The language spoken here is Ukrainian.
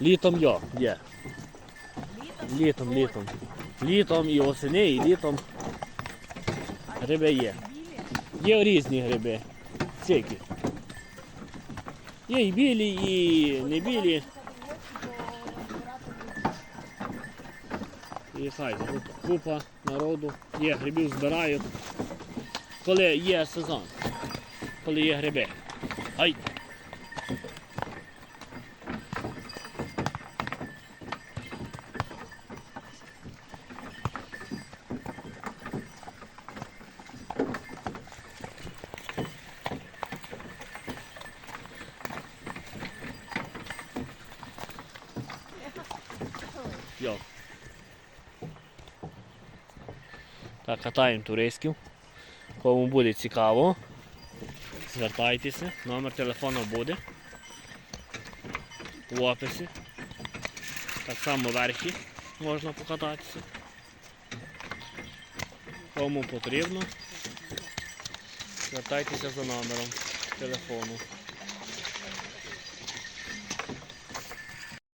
Літом йо, є. Літом, літом. Літом і осени, і літом. Гриби є. Є різні гриби. Тільки. Є і білі, і не білі. І хай, купа народу. Є грибів збирають. Коли є сезон. Коли є гриби. Ай! Йо. Так, катаємо туристів. Кому буде цікаво, звертайтеся, номер телефону буде в описі. Так само верхи можна покататися. Кому потрібно, звертайтеся за номером телефону.